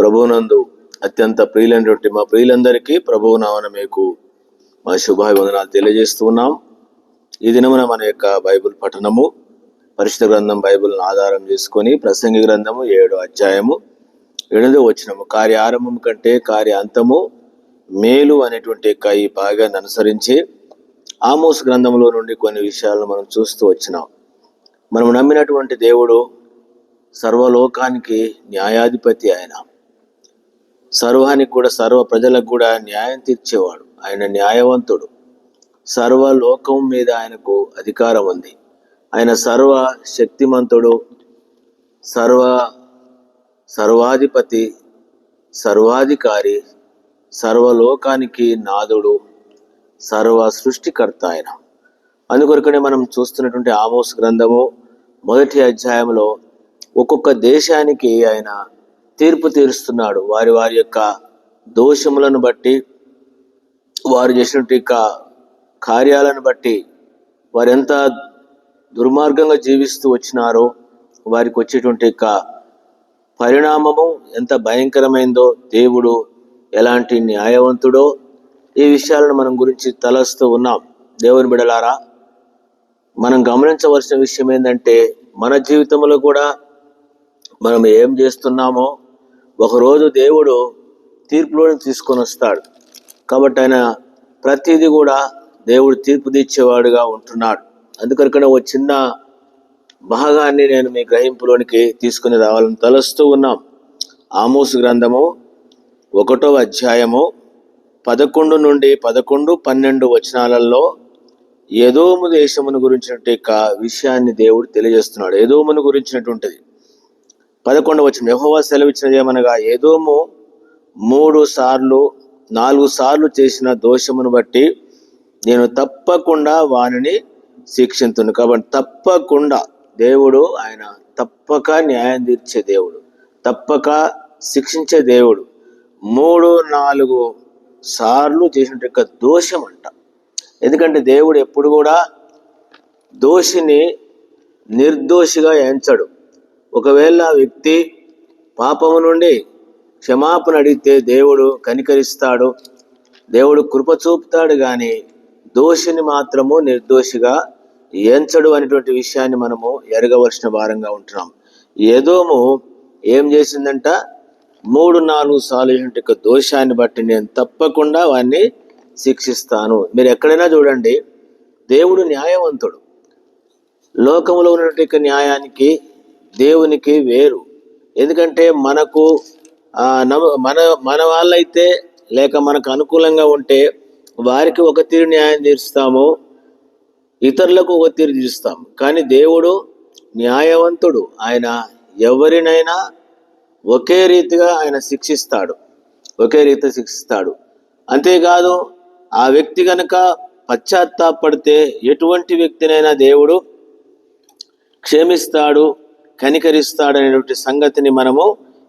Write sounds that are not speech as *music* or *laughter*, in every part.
ప్రభువునందు అత్యంత ప్రియులైనటువంటి మా ప్రియులందరికీ ప్రభువు నామన మీకు మా శుభాభివందనాలు తెలియజేస్తూ ఉన్నాం. ఈ దినమున మన యొక్క బైబిల్ పఠనము పరిశుద్ధ గ్రంథం బైబిల్ను ఆధారం చేసుకొని ప్రసంగి గ్రంథము ఏడు అధ్యాయము ఎనిమిదో వచ్చినము కార్య ఆరంభం కంటే కార్య అంతము మేలు అనేటువంటి యొక్క ఈ భాగాన్ని అనుసరించి ఆమోస్ గ్రంథంలో నుండి కొన్ని విషయాలను మనం చూస్తూ వచ్చినాం. మనం నమ్మినటువంటి దేవుడు సర్వలోకానికి న్యాయాధిపతి ఆయన. సర్వానికి కూడా సర్వ ప్రజలకు కూడా న్యాయం తీర్చేవాడు. ఆయన న్యాయవంతుడు. సర్వలోకం మీద ఆయనకు అధికారం ఉంది. ఆయన సర్వ శక్తిమంతుడు సర్వ సర్వాధిపతి సర్వాధికారి సర్వలోకానికి నాదుడు సర్వ సృష్టికర్త ఆయన. అందుకొరకనే మనం చూస్తున్నటువంటి ఆమోస్ గ్రంథము మొదటి అధ్యాయంలో ఒక్కొక్క దేశానికి ఆయన తీర్పు తీరుస్తున్నాడు. వారి వారి యొక్క దోషములను బట్టి వారు చేసినటువంటి కార్యాలను బట్టి వారు ఎంత దుర్మార్గంగా జీవిస్తూ వచ్చినారో వారికి వచ్చేటువంటి యొక్క పరిణామము ఎంత భయంకరమైందో దేవుడు ఎలాంటి న్యాయవంతుడో ఈ విషయాలను మనం గురించి తలస్తూ ఉన్నాం. దేవుని బిడలారా మనం గమనించవలసిన విషయం ఏంటంటే మన జీవితంలో కూడా మనం ఏం చేస్తున్నామో ఒకరోజు దేవుడు తీర్పులోని తీసుకొని వస్తాడు. కాబట్టి ఆయన ప్రతిదీ కూడా దేవుడు తీర్పు తీర్చేవాడుగా ఉంటున్నాడు. అందుకని ఓ చిన్న భాగాన్ని నేను మీ గ్రహింపులోనికి తీసుకుని రావాలని తలుస్తూ ఉన్నాం. ఆమోసు గ్రంథము ఒకటో అధ్యాయము పదకొండు నుండి పదకొండు పన్నెండు వచనాలలో ఏదోము దేశమును గురించినట్టు యొక్క విషయాన్ని దేవుడు తెలియజేస్తున్నాడు. ఏదోమును గురించినటువంటిది. పదకొండు వచ్చిన యహోవా సెలవిచ్చినది ఏమనగా ఏదోము మూడు సార్లు నాలుగు సార్లు చేసిన దోషమును బట్టి నేను తప్పకుండా వానిని శిక్షింతును. కాబట్టి తప్పకుండా దేవుడు ఆయన తప్పక న్యాయం తీర్చే దేవుడు తప్పక శిక్షించే దేవుడు. మూడు నాలుగు సార్లు చేసిన యొక్క దోషం అంట ఎందుకంటే దేవుడు ఎప్పుడు కూడా దోషిని నిర్దోషిగా ఎంచడు. ఒకవేళ ఆ వ్యక్తి పాపము నుండి క్షమాపణ అడిగితే దేవుడు కనికరిస్తాడు దేవుడు కృప చూపుతాడు కానీ దోషిని మాత్రము నిర్దోషిగా ఎంచడు అనేటువంటి విషయాన్ని మనము ఎరగవలసిన భారంగా ఉంటున్నాం. ఏదోము ఏం చేసిందంట? మూడు నాలుగు సార్లు యొక్క దోషాన్ని బట్టి నేను తప్పకుండా వాడిని శిక్షిస్తాను. మీరు ఎక్కడైనా చూడండి దేవుడు న్యాయవంతుడు. లోకంలో ఉన్నటువంటి న్యాయానికి దేవునికి వేరు. ఎందుకంటే మనకు నమ- మన మన వాళ్ళైతే లేక మనకు అనుకూలంగా ఉంటే వారికి ఒక తీరు న్యాయం తీరుస్తాము ఇతరులకు ఒక తీరు తీరుస్తాము. కానీ దేవుడు న్యాయవంతుడు. ఆయన ఎవరినైనా ఒకే రీతిగా ఆయన శిక్షిస్తాడు. ఒకే రీతిగా శిక్షిస్తాడు. అంతేకాదు ఆ వ్యక్తి గనక పశ్చాత్తాపడితే ఎటువంటి వ్యక్తినైనా దేవుడు క్షమిస్తాడు కనికరిస్తాడనేటువంటి సంగతిని మనము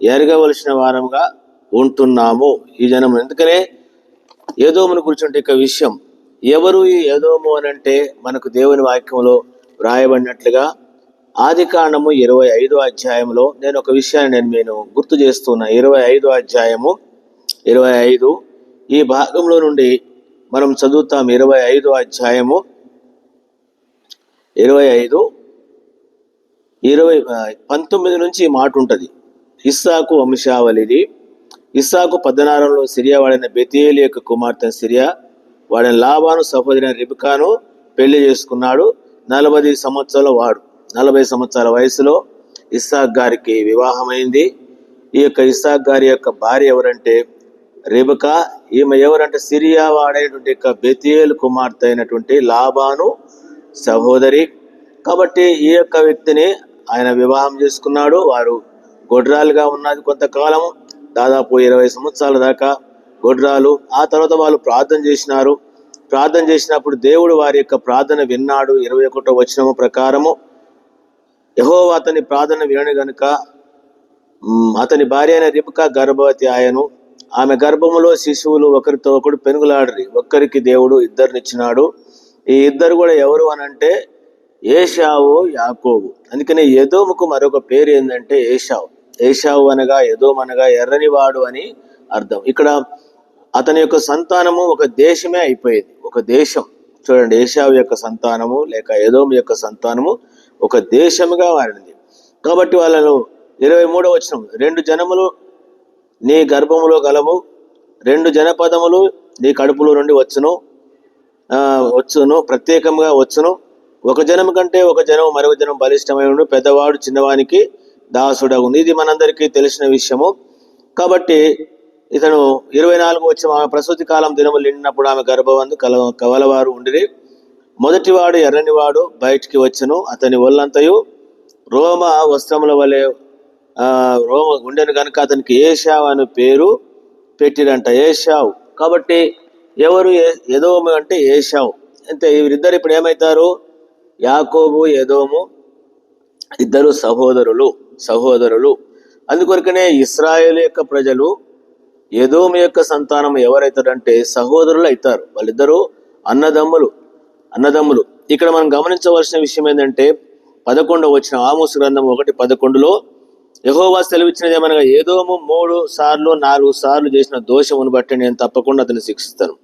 ఎరగవలసిన వారంగా ఉంటున్నాము ఈ జనం ఎందుకనే ఏదోమును కూర్చుంటే ఇక విషయం ఎవరు ఈ ఏదోము అని అంటే మనకు దేవుని వాక్యంలో వ్రాయబడినట్లుగా ఆది కాండము ఇరవై ఐదో అధ్యాయంలో నేను ఒక విషయాన్ని నేను నేను గుర్తు చేస్తున్నా. ఇరవై ఐదో అధ్యాయము ఇరవై ఐదు ఈ భాగంలో నుండి మనం చదువుతాం. ఇరవై ఐదో అధ్యాయము ఇరవై ఐదు ఇరవై పంతొమ్మిది నుంచి ఈ మాట ఉంటుంది. ఇస్సాకు వంశావళిది. ఇస్సాకు పద్నారంలో సిరియా వాడైన బెతేలి యొక్క కుమార్తె సిరియా వాడిన లాభాను సహోదరిన రిబికాను పెళ్ళి చేసుకున్నాడు. నలభై సంవత్సరాల వాడు నలభై సంవత్సరాల వయసులో ఇస్సాక్ గారికి వివాహమైంది. ఈ యొక్క ఇస్సాక్ గారి యొక్క భార్య ఎవరంటే రిబకా. ఈమె ఎవరంటే సిరియా వాడైనటువంటి యొక్క బెతియేలు కుమార్తె అయినటువంటి లాబాను సహోదరి. కాబట్టి ఈ యొక్క వ్యక్తిని ఆయన వివాహం చేసుకున్నాడు. వారు గొడ్రాలుగా ఉన్నది కొంతకాలము దాదాపు ఇరవై సంవత్సరాల దాకా గొడ్రాలు. ఆ తర్వాత వాళ్ళు ప్రార్థన చేసినారు. ప్రార్థన చేసినప్పుడు దేవుడు వారి యొక్క ప్రార్థన విన్నాడు. ఇరవై ఒకటో వచనము ప్రకారము యహో అతని ప్రార్థన వినని గనుక అతని భార్య అయిన రిపుక గర్భవతి ఆయను. ఆమె గర్భములో శిశువులు ఒకరితో ఒకడు పెనుగులాడరి. ఒక్కరికి దేవుడు ఇద్దరినిచ్చినాడు. ఈ ఇద్దరు కూడా ఎవరు అనంటే ఏషావో యాకోబు. అందుకనే యదోముకు మరొక పేరు ఏంటంటే ఏషావు. ఏషావు అనగా ఎదోం అనగా ఎర్రనివాడు అని అర్థం. ఇక్కడ అతని యొక్క సంతానము ఒక దేశమే అయిపోయేది. ఒక దేశం. చూడండి ఏషావు యొక్క సంతానము లేక ఎదోం యొక్క సంతానము ఒక దేశముగా మారింది. కాబట్టి వాళ్ళను ఇరవై మూడవ వచనం రెండు జనములు నీ గర్భములో గలవు రెండు జనపదములు నీ కడుపులో నుండి వచ్చును వచ్చును ప్రత్యేకంగా వచ్చును ఒక జనం కంటే ఒక జనం మరొక జనం బలిష్టమై ఉండు. పెద్దవాడు చిన్నవానికి దాసుడగు ఇది మనందరికీ తెలిసిన విషయము. కాబట్టి ఇతను ఇరవై నాలుగు వచ్చి ఆమె ప్రసూతి కాలం దినములు నిండినప్పుడు ఆమె గర్భవంతు కల కవలవారు ఉండిరి. మొదటివాడు ఎర్రనివాడు బయటికి వచ్చను. అతని ఒళ్ళంతయు రోమ వస్త్రముల వలె రోమ ఉండెను కనుక అతనికి ఏషావు అని పేరు పెట్టిరంట. ఏషావు కాబట్టి ఎవరు ఏదో అంటే ఏషావు అంతే వీరిద్దరు ఇప్పుడు ఏమవుతారు యాకోబు ఎదోము ఇద్దరు సహోదరులు సహోదరులు. అందుకొరకనే ఇస్రాయేల్ యొక్క ప్రజలు ఎదోము యొక్క సంతానం ఎవరైతారంటే సహోదరులు అవుతారు వాళ్ళిద్దరూ అన్నదమ్ములు అన్నదమ్ములు. ఇక్కడ మనం గమనించవలసిన విషయం ఏంటంటే పదకొండవ వచ్చిన ఆమోసు గ్రంథం ఒకటి పదకొండులో యహోవా సెలవిచ్చినది ఏమనగా ఏదోము మూడు సార్లు నాలుగు సార్లు చేసిన దోషమును బట్టి నేను తప్పకుండా అతన్ని శిక్షిస్తాను.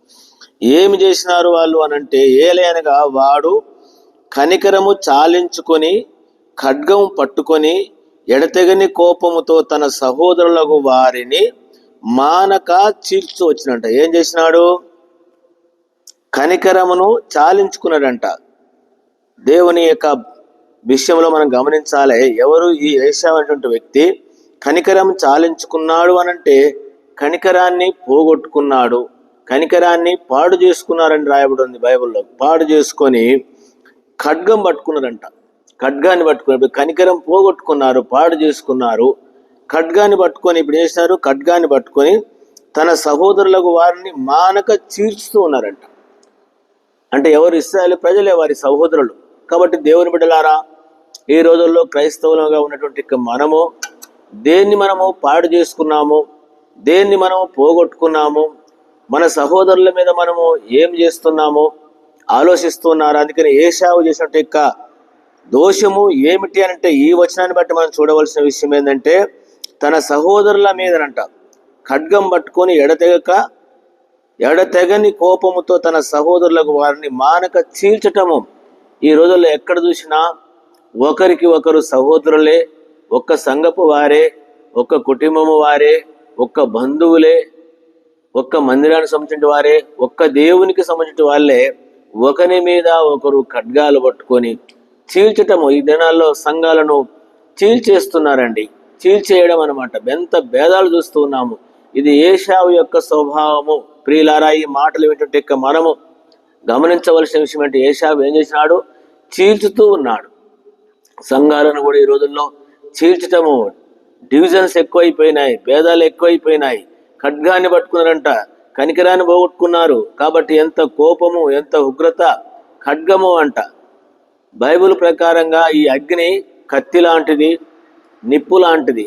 ఏమి చేసినారు వాళ్ళు అనంటే ఏలే అనగా వాడు కనికరము చాలించుకొని ఖడ్గం పట్టుకొని ఎడతెగని కోపముతో తన సహోదరులకు వారిని మానక చీల్చు వచ్చినంట. ఏం చేసినాడు? కనికరమును చాలించుకున్నాడంట. దేవుని యొక్క విషయంలో మనం గమనించాలి. ఎవరు ఈ ఏషావు అనేటువంటి వ్యక్తి కనికరం చాలించుకున్నాడు అనంటే కనికరాన్ని పోగొట్టుకున్నాడు. కనికరాన్ని పాడు చేసుకున్నారని రాయబడి ఉంది బైబిల్లో. పాడు చేసుకొని ఖడ్గం పట్టుకున్నారంట. ఖడ్గాన్ని పట్టుకుని ఇప్పుడు కనికరం పోగొట్టుకున్నారు పాడు చేసుకున్నారు. ఖడ్గాన్ని పట్టుకొని ఇప్పుడు చేశారు? ఖడ్గాన్ని పట్టుకొని తన సహోదరులకు వారిని మానక చీల్చుతూ ఉన్నారంట. అంటే ఎవరు ఇస్రాయల్ ప్రజలే వారి సహోదరులు. కాబట్టి దేవుని బిడ్డలారా ఈ రోజుల్లో క్రైస్తవులుగా ఉన్నటువంటి మనము దేన్ని మనము పాడు చేసుకున్నాము దేన్ని మనము పోగొట్టుకున్నాము మన సహోదరుల మీద మనము ఏం చేస్తున్నాము ఆలోచిస్తున్నారు? అందుకని ఏషావు చేసినట్టు యొక్క దోషము ఏమిటి అని అంటే ఈ వచనాన్ని బట్టి మనం చూడవలసిన విషయం ఏంటంటే తన సహోదరుల మీదనంట ఖడ్గం పట్టుకొని ఎడతెగక ఎడతెగని కోపముతో తన సహోదరులకు వారిని మానక చీల్చటము. ఈ రోజుల్లో ఎక్కడ చూసినా ఒకరికి ఒకరు సహోదరులే ఒక్క సంఘపు వారే ఒక్క కుటుంబము వారే ఒక్క బంధువులే ఒక్క మందిరానికి సంబంధించిన వారే ఒక్క దేవునికి సంబంధించిన వాళ్ళే. ఒకరి మీద ఒకరు ఖడ్గాలు పట్టుకొని చీల్చటము. ఈ దినాల్లో సంఘాలను చీల్చేస్తున్నారండి. చీల్చేయడం అనమాట ఎంత భేదాలు చూస్తూ ఉన్నాము. ఇది ఏషావు యొక్క స్వభావము. ప్రియులారా ఈ మాటలు ఏంటంటే ఇక మనము గమనించవలసిన విషయం అంటే ఏషావు ఏం చేసినాడు? చీల్చుతూ ఉన్నాడు. సంఘాలను కూడా ఈ రోజుల్లో చీల్చటము. డివిజన్స్ ఎక్కువైపోయినాయి. భేదాలు ఎక్కువైపోయినాయి. ఖడ్గాన్ని పట్టుకున్నారంట. కనికరాన్ని పోగొట్టుకున్నారు. కాబట్టి ఎంత కోపము ఎంత ఉగ్రత ఖడ్గము అంట. బైబిల్ ప్రకారంగా ఈ అగ్ని కత్తి లాంటిది నిప్పు లాంటిది.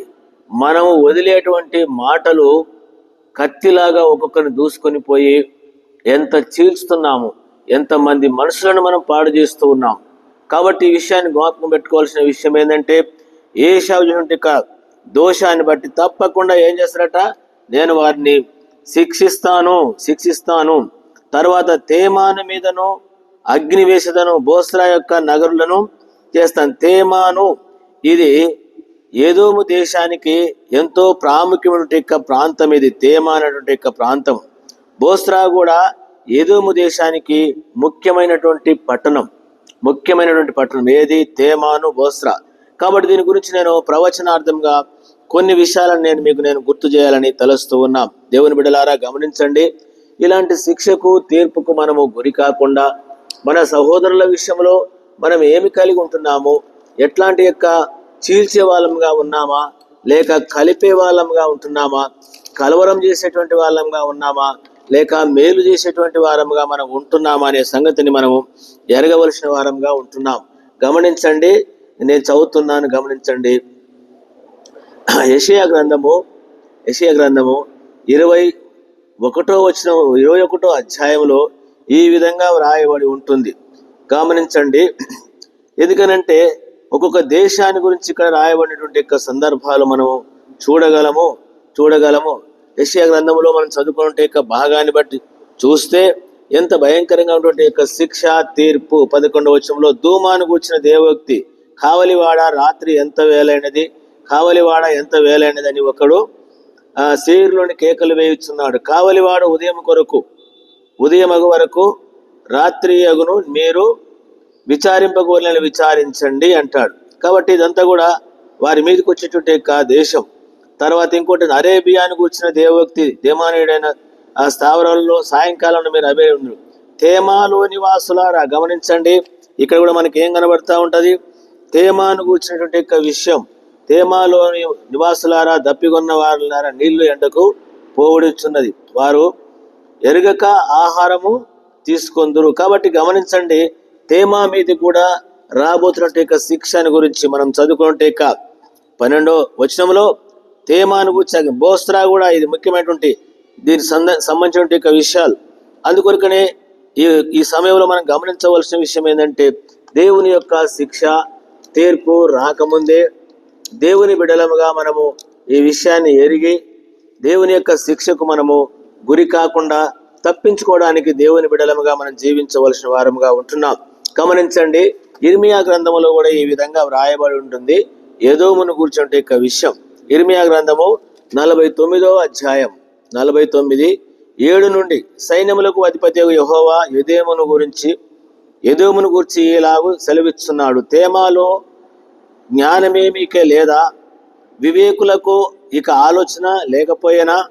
మనము వదిలేటువంటి మాటలు కత్తిలాగా ఒక్కొక్కరిని దూసుకొని పోయి ఎంత చీల్చుతున్నాము ఎంతమంది మనుషులను మనం పాడు చేస్తూ ఉన్నాం. కాబట్టి ఈ విషయాన్ని జ్ఞాపకం పెట్టుకోవాల్సిన విషయం ఏంటంటే ఏ యొక్క దోషాన్ని బట్టి తప్పకుండా ఏం చేస్తారట? నేను వారిని శిక్షిస్తాను శిక్షిస్తాను. తర్వాత తేమాను మీదను అగ్ని బోస్రా యొక్క నగరులను చేస్తాను. తేమాను ఇది ఏదోము దేశానికి ఎంతో ప్రాముఖ్యమైనటువంటి యొక్క ప్రాంతం ఇది. తేమా అనేటువంటి యొక్క ప్రాంతం. బోస్రా కూడా ఏదోము దేశానికి ముఖ్యమైనటువంటి పట్టణం. ముఖ్యమైనటువంటి పట్టణం. ఏది? తేమాను బోస్రా కాబట్టి దీని గురించి నేను ప్రవచనార్థంగా కొన్ని విషయాలను నేను మీకు నేను గుర్తు చేయాలని తలుస్తూ ఉన్నాం. దేవుని బిడలారా గమనించండి. ఇలాంటి శిక్షకు తీర్పుకు మనము గురి కాకుండా మన సహోదరుల విషయంలో మనం ఏమి కలిగి ఉంటున్నాము? ఎట్లాంటి యొక్క చీల్చే వాళ్ళంగా ఉన్నామా? లేక కలిపే వాళ్ళంగా ఉంటున్నామా? కలవరం చేసేటువంటి వాళ్ళంగా ఉన్నామా? లేక మేలు చేసేటువంటి వారంగా మనం ఉంటున్నామా అనే సంగతిని మనము ఎరగవలసిన వారంగా ఉంటున్నాం. గమనించండి. నేను చదువుతున్నాను గమనించండి. *clears throat* యషయా గ్రంథము యషయా గ్రంథము ఇరవై ఒకటో వచ్చిన ఇరవై ఒకటో అధ్యాయంలో ఈ విధంగా వ్రాయబడి ఉంటుంది. గమనించండి. *clears throat* ఎందుకనంటే ఒక్కొక్క దేశాన్ని గురించి ఇక్కడ రాయబడినటువంటి యొక్క సందర్భాలు మనం చూడగలము చూడగలము. యెషయా గ్రంథంలో మనం చదువుకునే యొక్క భాగాన్ని బట్టి చూస్తే ఎంత భయంకరంగా ఉన్నటువంటి యొక్క శిక్ష తీర్పు. పదకొండవ వచ్చంలో ధూమాను కూర్చిన దేవోక్తి కావలివాడ రాత్రి ఎంత వేలైనది కావలివాడ ఎంత వేలైనదని ఒకడు ఆ శరీరంలోని కేకలు వేయుచున్నాడు. కావలివాడ ఉదయం కొరకు ఉదయమగు వరకు రాత్రి అగును మీరు విచారింపగోలని విచారించండి అంటాడు. కాబట్టి ఇదంతా కూడా వారి మీదకి వచ్చేటువంటి యొక్క దేశం. తర్వాత ఇంకోటి అరేబియాను వచ్చిన దేవోక్తి దేమానీయుడైన ఆ స్థావరాల్లో సాయంకాలంలో మీరు అవే ఉండు. తేమాలో నివాసులారా గమనించండి. ఇక్కడ కూడా మనకి ఏం కనబడతా ఉంటుంది? తేమాను కూర్చున్నటువంటి యొక్క విషయం. తేమాలోని నివాసులారా దప్పికొన్న వారులారా నీళ్ళు ఎండకు పోవుడుచున్నది. వారు ఎరగక ఆహారము తీసుకొందురు. కాబట్టి గమనించండి తేమా మీది కూడా రాబోతున్నట్టు యొక్క శిక్షను గురించి మనం చదువుకున్నట్టు యొక్క పన్నెండో వచనంలో తేమాను గురించి బోస్త్రా కూడా ఇది ముఖ్యమైనటువంటి దీనికి సంద- సంబంధించినటువంటి యొక్క విషయాలు. అందుకొరకనే ఈ ఈ సమయంలో మనం గమనించవలసిన విషయం ఏంటంటే దేవుని యొక్క శిక్ష తీర్పు రాకముందే దేవుని బిడలముగా మనము ఈ విషయాన్ని ఎరిగి దేవుని యొక్క శిక్షకు మనము గురి కాకుండా తప్పించుకోవడానికి దేవుని బిడలముగా మనం జీవించవలసిన వారముగా ఉంటున్నాం. గమనించండి ఇర్మియా గ్రంథములో కూడా ఈ విధంగా వ్రాయబడి ఉంటుంది. ఏదోమును కూర్చుంటే యొక్క విషయం. ఇర్మియా గ్రంథము నలభై తొమ్మిదో అధ్యాయం. నలభై తొమ్మిది ఏడు నుండి సైన్యములకు అధిపతి యహోవా ఎదేమును గురించి యదోమును గురించి ఇలాగూ సెలవిస్తున్నాడు తేమాలో జ్ఞానమేమికే లేదా? వివేకులకు ఇక ఆలోచన లేకపోయినా?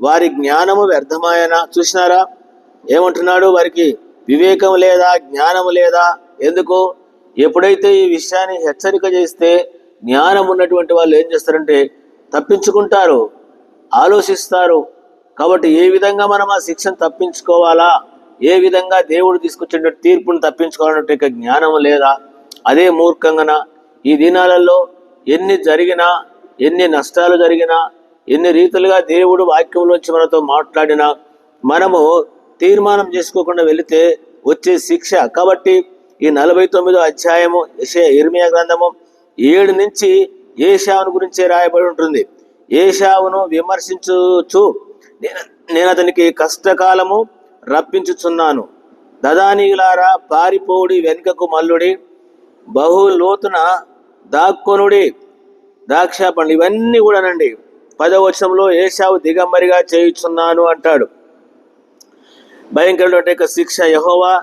వారి జ్ఞానము వ్యర్థమాయనా? చూసినారా? ఏమంటున్నాడు వారికి? వివేకం లేదా? జ్ఞానము లేదా? ఎందుకు? ఎప్పుడైతే ఈ విషయాన్ని హెచ్చరిక చేస్తే జ్ఞానం ఉన్నటువంటి వాళ్ళు ఏం చేస్తారంటే తప్పించుకుంటారు ఆలోచిస్తారు. కాబట్టి ఏ విధంగా మనం ఆ శిక్షను తప్పించుకోవాలా? ఏ విధంగా దేవుడు తీసుకొచ్చిన తీర్పును తప్పించుకోవాలన్నట్టు ఇక జ్ఞానం లేదా? అదే మూర్ఖంగా ఈ దినాలలో ఎన్ని జరిగినా ఎన్ని నష్టాలు జరిగినా ఎన్ని రీతులుగా దేవుడు వాక్యంలోంచి మనతో మాట్లాడినా మనము తీర్మానం చేసుకోకుండా వెళితే వచ్చే శిక్ష. కాబట్టి ఈ నలభై తొమ్మిదో అధ్యాయము యెషయా ఇర్మియా గ్రంథము ఏడు నుంచి ఏషావును గురించే రాయబడి ఉంటుంది. ఏషావును విమర్శించుచు నేను నేను అతనికి కష్టకాలము రప్పించుచున్నాను. దదానీయులారా పారిపోడి వెనుకకు మల్లుడి బహు లోతున దాక్కొనుడి. ద్రాక్ష పండ్లు ఇవన్నీ కూడానండి. పదవచనంలో ఏషావు దిగంబరిగా చేయుచున్నాను అంటాడు. భయంకరమైన యొక్క శిక్ష యహోవా.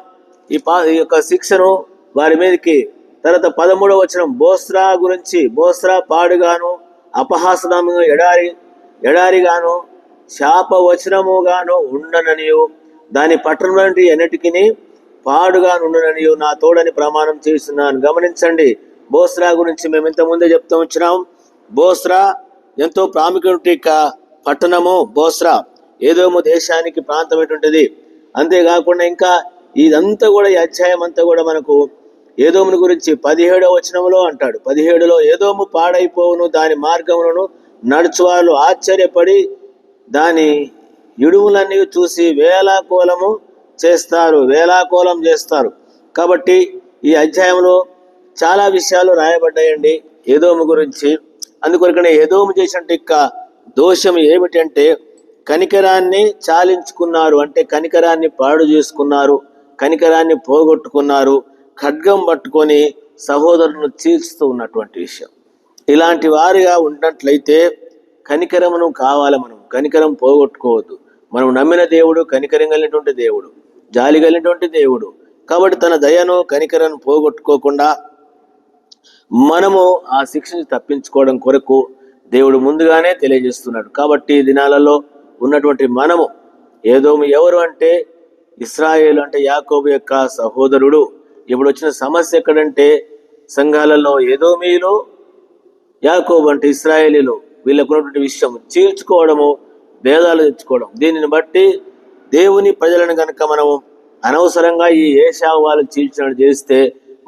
ఈ పా ఈ యొక్క శిక్షను వారి మీదకి తర్వాత పదమూడవ వచనం బోస్రా గురించి బోస్రా పాడుగాను అపహాసనము ఎడారి ఎడారిగాను శాపవచనముగాను ఉండననియు. దాని పట్టణంలో ఎన్నిటికి పాడుగాను నుండుననియు నా తోడని ప్రమాణం చేస్తున్నాను గమనించండి బోస్రా గురించి మేము ఇంతకుముందే ముందే చెప్తూ వచ్చినాం. బోస్రా ఎంతో ప్రాముఖ్యత పట్టణము బోస్రా. ఏదోమో దేశానికి ప్రాంతం ఎటువంటిది అంతేకాకుండా ఇంకా ఇదంతా కూడా ఈ అధ్యాయం అంతా కూడా మనకు ఏదోముని గురించి పదిహేడవ వచనంలో అంటాడు. పదిహేడులో ఏదోము పాడైపోవును దాని మార్గములను నడుచువాళ్ళు ఆశ్చర్యపడి దాని ఇడుములన్నీ చూసి వేలాకోలము చేస్తారు వేలాకోలం చేస్తారు. కాబట్టి ఈ అధ్యాయంలో చాలా విషయాలు రాయబడ్డాయండి. ఏదోము గురించి. అందుకొరకనే ఏదోము చేసినట్టు ఇక్క దోషం ఏమిటంటే కనికరాన్ని చాలించుకున్నారు. అంటే కనికరాన్ని పాడు చేసుకున్నారు. కనికరాన్ని పోగొట్టుకున్నారు. ఖడ్గం పట్టుకొని సహోదరులను చీల్చుతూ ఉన్నటువంటి విషయం. ఇలాంటి వారిగా ఉన్నట్లయితే కనికరమును కావాలి మనం. కనికరం పోగొట్టుకోవద్దు. మనం నమ్మిన దేవుడు కనికరం కలిగినటువంటి దేవుడు జాలి కలిగినటువంటి దేవుడు. కాబట్టి తన దయను కనికరను పోగొట్టుకోకుండా మనము ఆ శిక్షను తప్పించుకోవడం కొరకు దేవుడు ముందుగానే తెలియజేస్తున్నాడు. కాబట్టి దినాలలో ఉన్నటువంటి మనము ఏదో ఎవరు అంటే ఇస్రాయేల్ అంటే యాకోబు యొక్క సహోదరుడు ఇప్పుడు వచ్చిన సమస్య ఎక్కడంటే సంఘాలలో ఏదో మీలో యాకోబు అంటే ఇస్రాయేలీలు వీళ్ళకు ఉన్నటువంటి విషయం చీల్చుకోవడము భేదాలు తెచ్చుకోవడం. దీనిని బట్టి దేవుని ప్రజలను కనుక మనము అనవసరంగా ఈ ఏషావు వాళ్ళు చీల్చినట్టు చేస్తే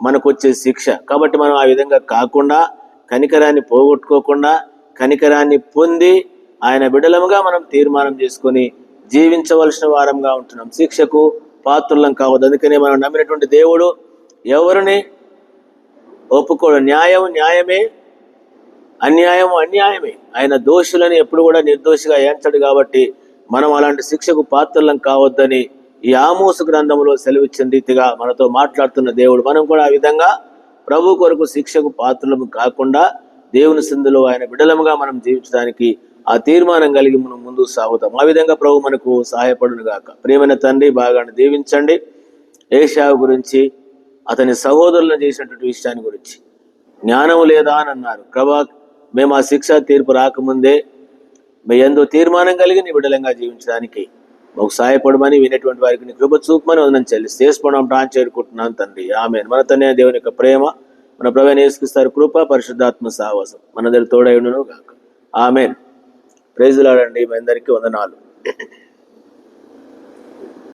మనకు వచ్చే శిక్ష. కాబట్టి మనం ఆ విధంగా కాకుండా కనికరాన్ని పోగొట్టుకోకుండా కనికరాన్ని పొంది ఆయన బిడలముగా మనం తీర్మానం చేసుకొని జీవించవలసిన వారంగా ఉంటున్నాం. శిక్షకు పాత్రులం కావద్దు. అందుకనే మనం నమ్మినటువంటి దేవుడు ఎవరిని ఒప్పుకోడు. న్యాయం న్యాయమే అన్యాయం అన్యాయమే. ఆయన దోషులని ఎప్పుడు కూడా నిర్దోషిగా ఏంచడు కాబట్టి మనం అలాంటి శిక్షకు పాత్రలం కావద్దని ఈ ఆమోసు గ్రంథంలో సెలవిచ్చిన రీతిగా మనతో మాట్లాడుతున్న దేవుడు. మనం కూడా ఆ విధంగా ప్రభు కొరకు శిక్షకు పాత్రలము కాకుండా దేవుని సిందులో ఆయన బిడలముగా మనం జీవించడానికి ఆ తీర్మానం కలిగి మనం ముందుకు సాగుతాం. ఆ విధంగా ప్రభు మనకు సహాయపడును గాక. ప్రియమైన తండ్రి బాగా దీవించండి. ఏషావు గురించి అతని సహోదరులను చేసినటువంటి విషయాన్ని గురించి. జ్ఞానం లేదా అని అన్నారు. ప్రభా మేము ఆ శిక్ష తీర్పు రాకముందే మీ ఎందు తీర్మానం కలిగి నీ బిడలంగా జీవించడానికి మాకు సహాయపడమని వినేటువంటి వారికి నీ కృప చూపమని వదనం చెల్లిస్తే చేసుకోవడం ప్రాణం చేరుకుంటున్నాను తండ్రి. ఆమె మన తనే దేవుని యొక్క ప్రేమ మన ప్రవేణ వేసుకిస్తారు కృప పరిశుద్ధాత్మ సాహసం మన దగ్గర తోడైండును గాక ఆమెన్ ప్రైజులాడండి మీ అందరికీ వందనాలు.